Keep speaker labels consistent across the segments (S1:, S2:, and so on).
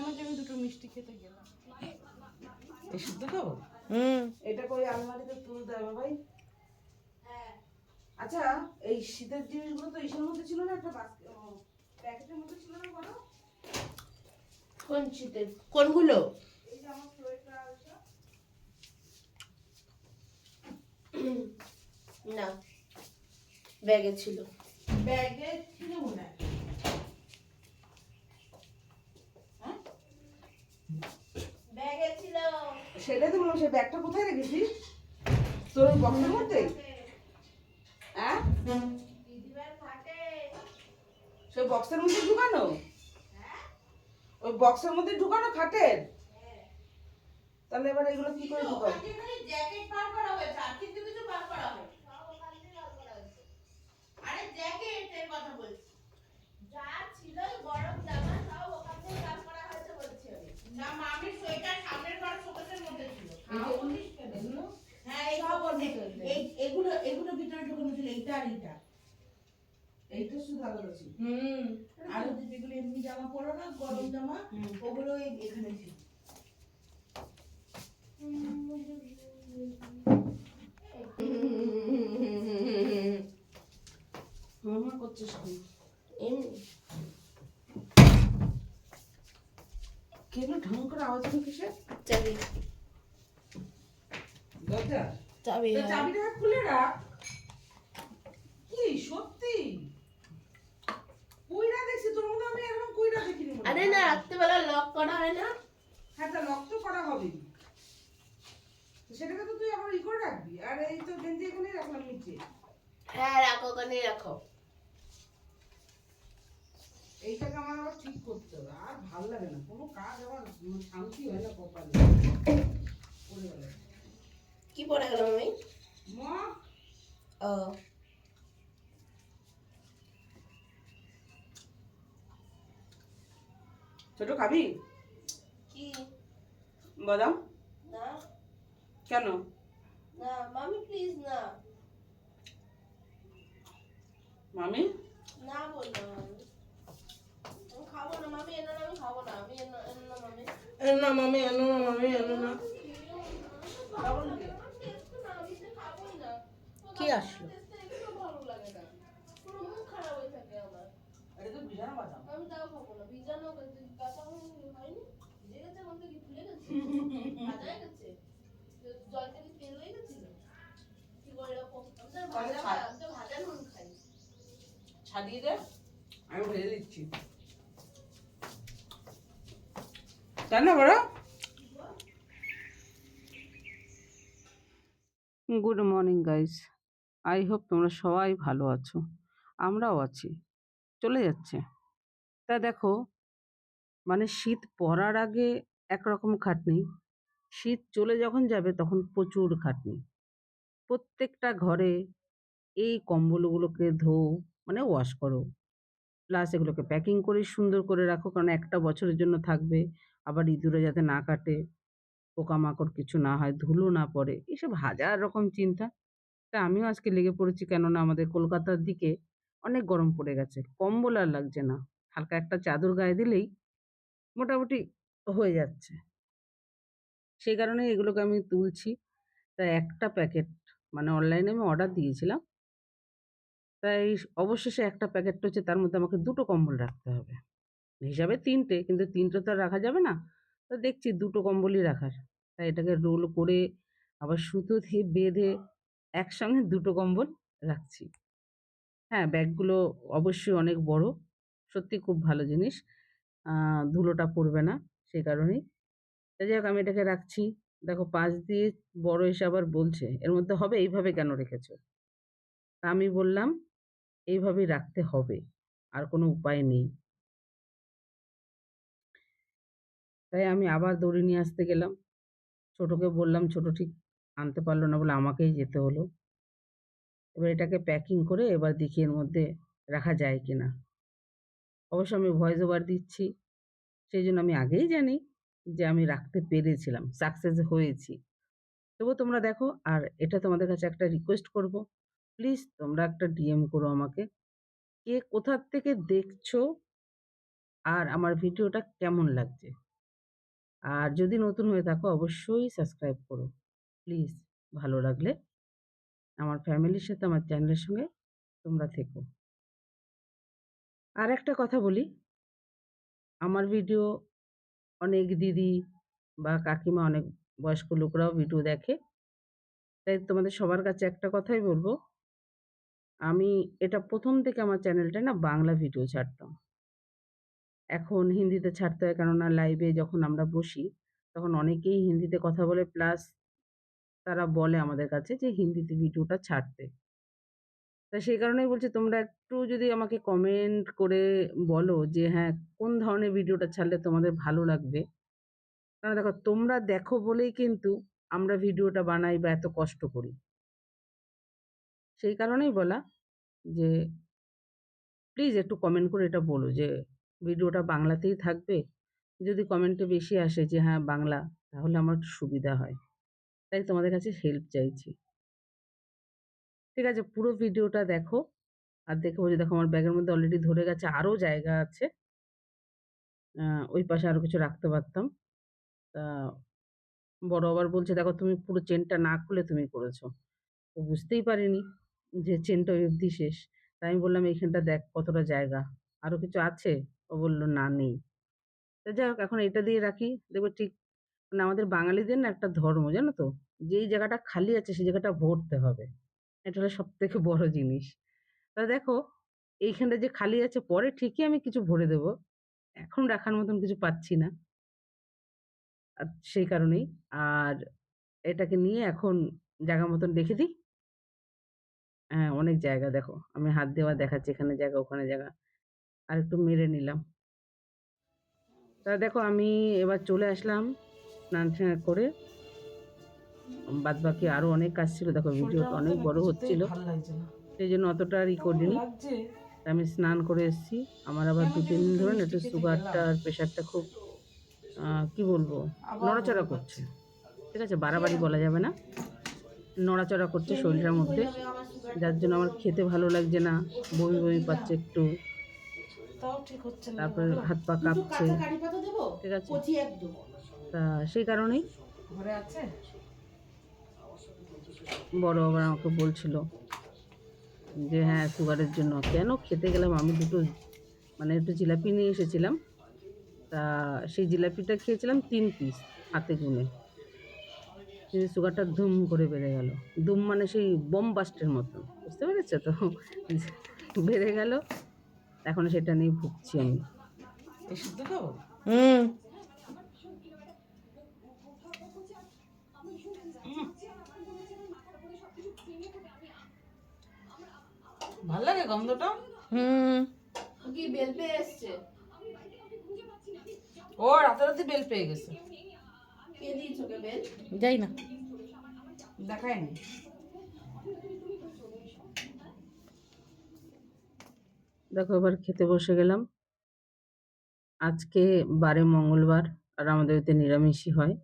S1: কেন যে আমি দুটো মিষ্টি খেতে গেলাম।
S2: এই সিদ্ধ খাব?
S3: হুম।
S2: এটা করে আলমারিতে তুলতে হবে ভাই। আচ্ছা এই শীতের জিনিসগুলো তো ইসের মধ্যে ছিল না একটা প্যাকেটের মধ্যে ছিল না বলো?
S3: কোন শীতের? কোনগুলো?
S2: এই যে আমার সোয়েটার আছে।
S3: না। ব্যাগে ছিল।
S2: ব্যাগে ছিল মনে হয় হ্যাঁ?
S3: ব্যাগে ছিল
S2: সেটাই তো বললাম সেই ব্যাগটা কোথায় রেখেছিস? তোর ওই বক্সের মধ্যে? হ্যাঁ? সেই বক্সের মধ্যে ঢুকানো? ওই বক্সের মধ্যে ঢুকানো খাটের? তাহলে এবার এগুলো কি করে ঢুকাবো?
S3: আর কথা বলছি যা ছিল গরম জামা সব ওখান থেকে বার করা হয়েছে বলছি আমি না মামির সোয়েটার সামনের ঘর শোকেসের মধ্যে ছিল
S2: এগুলো
S3: হ্যাঁ সব এই এগুলো এগুলো ভিতরে ঢুকানো ছিল এইটা আর এইটা
S2: এইটা শুধু আলাদা ছিল
S3: হুম আর যেগুলো এমনি জামা পরো না গরম জামা ওগুলো এখানে ছিল
S2: হুম করছিস কি
S3: এমনি
S2: কেন ঢং করে আওয়াজ কিসের?
S3: চাবি। চাবি
S2: চাবিটা খুলে রাখ। কি সত্যি? কুইরা দেখছি তোর মধ্যে আমি এরকম কুইরা দেখিনি
S3: আরে না রাত্রেবেলা লক করা হয় না?
S2: হ্যাঁ তা লক তো করা হবে সেটাকে তো তুই আবার ই করে রাখবি। আর এই তো গেঞ্জি এখানেই রাখলাম নিচে।
S3: হ্যাঁ রাখো ওখানে রাখো।
S2: এইটাকে আমার আবার ঠিক করতে হবে। আর ভালো লাগে না। কোনো কাজ আমার শান্তি হয় না কপালে। গেল
S3: কি পরে গেল আমি ও।
S2: ছোট খাবি?
S3: কি?
S2: বাদাম?
S3: না।
S2: কেন?
S3: না মামি প্লিজ না।
S2: মামি?
S3: না বলল মামি। খাব না মামি এনো না আমি খাব না। আমি এনো না মামি।
S2: এনো না মামি এনো না মামি এনো না।
S3: কি আসলো কি খাই।
S2: ছাড়িয়ে দে। আমি ভেজে দিচ্ছি। তাই না বড় good morning guys I hope তোমরা সবাই ভালো আছো। আমরাও আছি। চলে যাচ্ছে। তা দেখো মানে শীত পড়ার আগে একরকম খাটনি, শীত চলে যখন যাবে তখন প্রচুর খাটনি। প্রত্যেকটা ঘরে এই কম্বলগুলোকে ধো মানে ওয়াশ করো। প্লাস এগুলোকে প্যাকিং করে সুন্দর করে রাখো, কারণ একটা বছরের জন্য থাকবে, আবার ইঁদুরে যাতে না কাটে, পোকামাকড় কিছু না হয়, ধুলো না পড়ে, এসব হাজার রকম চিন্তা। তা আমিও আজকে লেগে পড়েছি কেননা আমাদের কলকাতার দিকে অনেক গরম পড়ে গেছে। কম্বল আর লাগছে না। হালকা একটা চাদর গায়ে দিলেই মোটামুটি হয়ে যাচ্ছে। সেই কারণে এগুলোকে আমি তুলছি। তা একটা প্যাকেট মানে অনলাইনে আমি অর্ডার দিয়েছিলাম। তাই অবশেষে একটা প্যাকেট হচ্ছে তার মধ্যে আমাকে দুটো কম্বল রাখতে হবে। হিসাবে তিনটে, কিন্তু তিনটে তো আর রাখা যাবে না। তো দেখছি দুটো কম্বলই রাখার। তাই এটাকে রোল করে আবার সুতো দিয়ে বেঁধে একসঙ্গে দুটো কম্বল রাখছি। হ্যাঁ ব্যাগগুলো অবশ্যই অনেক বড়। সত্যি খুব ভালো জিনিস। ধুলোটা পড়বে না সেই কারণেই। তা যাই হোক, আমি এটাকে রাখছি। দেখো, পাশ দিয়ে বড় এসে আবার বলছে, এর মধ্যে হবে, এইভাবে কেন রেখেছো? আমি বললাম, এইভাবেই রাখতে হবে, আর কোনো উপায় নেই। তাই আমি আবার দড়ি নিয়ে আসতে গেলাম। ছোটোকে বললাম, ছোটো ঠিক আনতে পারল না বলে আমাকেই যেতে হলো। এবার এটাকে প্যাকিং করে এবার দেখি এর মধ্যে রাখা যায় কি না অবশ্য আমি ভয়েস ওভার দিচ্ছি, সেই জন্য আমি আগেই জানি যে আমি রাখতে পেরেছিলাম সাকসেস হয়েছি। তবু তোমরা দেখো, আর এটা তোমাদের কাছে একটা রিকোয়েস্ট করব। প্লিজ তোমরা একটা ডিএম করো আমাকে, কে কোথার থেকে দেখছ আর আমার ভিডিওটা কেমন লাগছে? আর যদি নতুন হয়ে থাকো, অবশ্যই সাবস্ক্রাইব করো। প্লিজ ভালো লাগলে আমার ফ্যামিলির সাথে, আমার চ্যানেলের সঙ্গে তোমরা থেকো। আর একটা কথা বলি। আমার ভিডিও অনেক দিদি বা কাকিমা, অনেক বয়স্ক লোকরাও ভিডিও দেখে। তাই তোমাদের সবার কাছে একটা কথাই বলব। আমি এটা প্রথম থেকে আমার চ্যানেলটা না বাংলা ভিডিও ছাড়তাম। এখন হিন্দিতে ছাড়তে হয়, কেননা লাইভে যখন আমরা বসি, তখন অনেকেই হিন্দিতে কথা বলে প্লাস তারা বলে আমাদের কাছে যে, হিন্দিতে ভিডিওটা ছাড়তে। তা সেই কারণেই বলছি, তোমরা একটু যদি আমাকে কমেন্ট করে বলো যে হ্যাঁ কোন ধরনের ভিডিওটা ছাড়লে তোমাদের ভালো লাগবে? কারণ দেখো, তোমরা দেখো বলেই কিন্তু আমরা ভিডিওটা বানাই বা এত কষ্ট করি। সেই কারণেই বলা যে, প্লিজ একটু কমেন্ট করে এটা বলো যে, ভিডিওটা বাংলাতেই থাকবে? যদি কমেন্টে বেশি আসে যে হ্যাঁ বাংলা, তাহলে আমার একটু সুবিধা হয়। তাই তোমাদের কাছে হেল্প চাইছি। ঠিক আছে, পুরো ভিডিওটা দেখো। আর দেখে বলছি, দেখো আমার ব্যাগের মধ্যে অলরেডি ধরে গেছে আরও জায়গা আছে। ওই পাশে আরও কিছু রাখতে পারতাম। তা বড় আবার বলছে, দেখো তুমি পুরো চেনটা না খুলে তুমি করেছ। ও বুঝতেই পারিনি যে চেনটা ওই অবধি শেষ। তাই আমি বললাম, এইখানটা দেখ কতটা জায়গা। আরও কিছু আছে? ও বলল, না, নেই। তা যাই হোক, এখন এটা দিয়ে রাখি। দেখবে ঠিক মানে আমাদের বাঙালিদের না একটা ধর্ম, জানো তো? যেই জায়গাটা খালি আছে সেই জায়গাটা ভরতে হবে। এটা হলো সব থেকে বড় জিনিস। তা দেখো, এইখানটা যে খালি আছে, পরে ঠিকই আমি কিছু ভরে দেব। এখন রাখার মতন কিছু পাচ্ছি না। আর সেই কারণেই। আর এটাকে নিয়ে এখন জায়গা মতন রেখে দিই। হ্যাঁ অনেক জায়গা দেখো। আমি হাত দেওয়া দেখাচ্ছি, এখানে জায়গা, ওখানে জায়গা। আর একটু মেরে নিলাম। তা দেখো, আমি এবার চলে আসলাম। স্নান টান করে। বাদ বাকি আরও অনেক কাজ ছিল। দেখো ভিডিওটা অনেক বড় হচ্ছিল। সেই জন্য অতটা আর ই করিনি। আমি স্নান করে এসেছি। আমার আবার দু তিন দিন ধরে একটু সুগারটা আর প্রেশারটা খুব কি বলব? নড়াচড়া করছে। ঠিক আছে বাড়াবাড়ি বলা যাবে না। নড়াচড়া করছে শরীরের মধ্যে। যার জন্য আমার খেতে ভালো লাগছে না। বমি বমি পাচ্ছে একটু। তারপরে হাত পা কাঁপছে। ঠিক আছে। তা সেই কারণেই
S1: ঘরে আছে?
S2: বড় আবার আমাকে বলছিল যে হ্যাঁ সুগারের জন্য। কেন খেতে গেলাম? আমি দুটো মানে একটু জিলাপি নিয়ে এসেছিলাম। তা সেই জিলাপিটা খেয়েছিলাম তিন পিস হাতে গুনে। কিন্তু সুগারটা ধুম করে বেড়ে গেল। দুম মানে সেই বোম বাস্টের মতো বুঝতে পেরেছ তো? বেড়ে গেল। এখন সেটা নিয়ে ভুগছি আমি। হুম।
S1: ভালো লাগে গন্ধটা?
S2: হুম।
S3: কি বেল পেয়ে এসছে?
S1: ও রাতারাতি বেল পেয়ে গেছে।
S3: কে দিয়েছ কে বেল?
S2: যাই না।
S1: দেখায়নি।
S2: দেখো এবার খেতে বসে গেলাম। আজকে বারে মঙ্গলবার আর আমাদের এতে নিরামিষই হয়।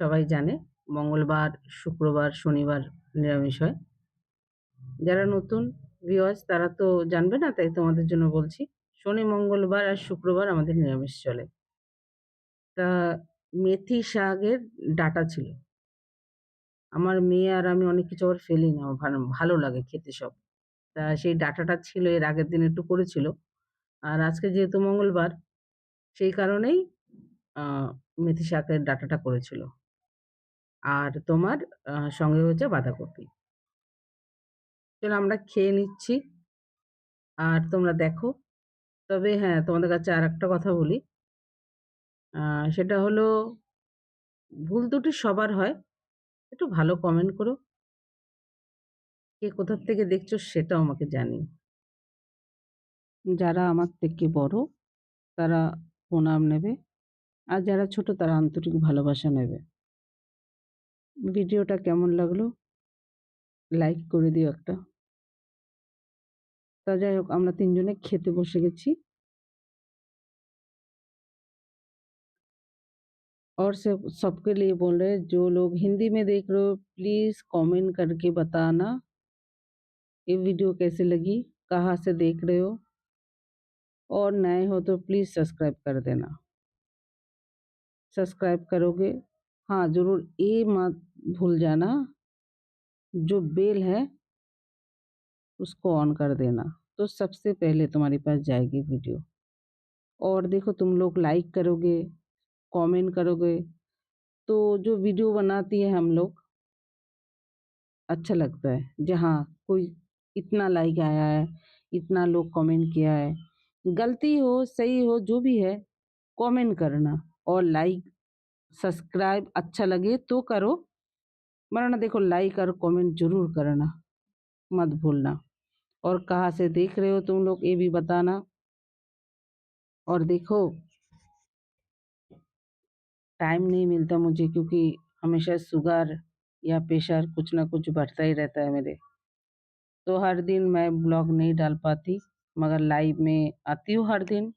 S2: সবাই জানে মঙ্গলবার শুক্রবার শনিবার নিরামিষ হয়। যারা নতুন ভিওয়ার্স তারা তো জানবে না, তাই তোমাদের জন্য বলছি। শনি, মঙ্গলবার আর শুক্রবার আমাদের নিরামিষ চলে। তা মেথি শাকের ডাটা ছিল। আমার মেয়ে আর আমি অনেক কিছু আবার ফেলি না, আমার ভালো লাগে খেতে সব। তা সেই ডাটাটা ছিল, এর আগের দিন একটু করেছিল। আর আজকে যেহেতু মঙ্গলবার, সেই কারণেই মেথি শাকের ডাটাটা করেছিল। আর তোমার সঙ্গে হচ্ছে বাঁধাকপি। চলো আমরা খেয়ে নিচ্ছি। আর তোমরা দেখো। তবে হ্যাঁ তোমাদের কাছে আর একটা কথা বলি। সেটা হলো, ভুল ত্রুটি সবার হয়। একটু ভালো কমেন্ট করো। কে কোথার থেকে দেখছ সেটাও আমাকে জানি যারা আমার থেকে বড়, তারা প্রণাম নেবে। আর যারা ছোট, তারা আন্তরিক ভালোবাসা নেবে। ভিডিওটা কেমন লাগল? লাইক করে দিও একটা। তা যাই হোক আমরা তিনজনে খেতে বসে গেছি और सब सबके लिए बोल रहे हैं जो लोग हिंदी में देख रहे हो प्लीज़ कमेंट करके बताना ये वीडियो कैसे लगी कहाँ से देख रहे हो और नए हो तो प्लीज़ सब्सक्राइब कर देना सब्सक्राइब करोगे हाँ ज़रूर ये मत भूल जाना जो बेल है उसको ऑन कर देना तो सबसे पहले तुम्हारे पास जाएगी वीडियो। और देखो तुम लोग लाइक करोगे, कमेंट करोगे तो जो वीडियो बनाती है हम लोग अच्छा लगता है। जहाँ कोई इतना लाइक आया है, इतना लोग कमेंट किया है, गलती हो, सही हो, जो भी है, कमेंट करना। और लाइक, सब्सक्राइब अच्छा लगे तो करो, वरना देखो लाइक और कमेंट ज़रूर करना। मत भूलना। और कहाँ से देख रहे हो तुम लोग, ये भी बताना। और देखो, टाइम नहीं मिलता मुझे क्योंकि हमेशा शुगर या प्रेशर कुछ ना कुछ बढ़ता ही रहता है मेरे। तो हर दिन मैं ब्लॉग नहीं डाल पाती, मगर लाइव में आती हूँ हर दिन।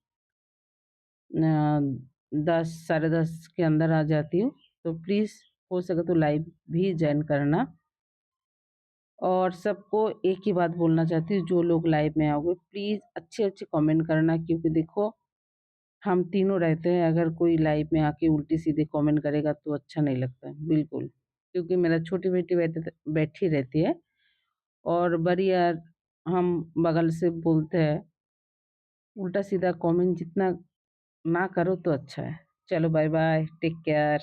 S2: दस, साढ़े दस के अंदर आ जाती हूँ। तो प्लीज़, हो सके तो लाइव भी ज्वाइन करना। और सबको एक ही बात बोलना चाहती हूँ, जो लोग लाइव में आओगे, प्लीज़ अच्छे अच्छे कमेंट करना, क्योंकि देखो, हम तीनों रहते हैं, अगर कोई लाइव में आके उल्टी सीधे कमेंट करेगा तो अच्छा नहीं लगता, बिल्कुल। क्योंकि मेरा छोटी बेटी बैठे बैठी रहती है, और बड़ी यार हम बगल से बोलते हैं उल्टा सीधा कमेंट जितना ना करो तो अच्छा है। चलो बाय बाय टेक केयर।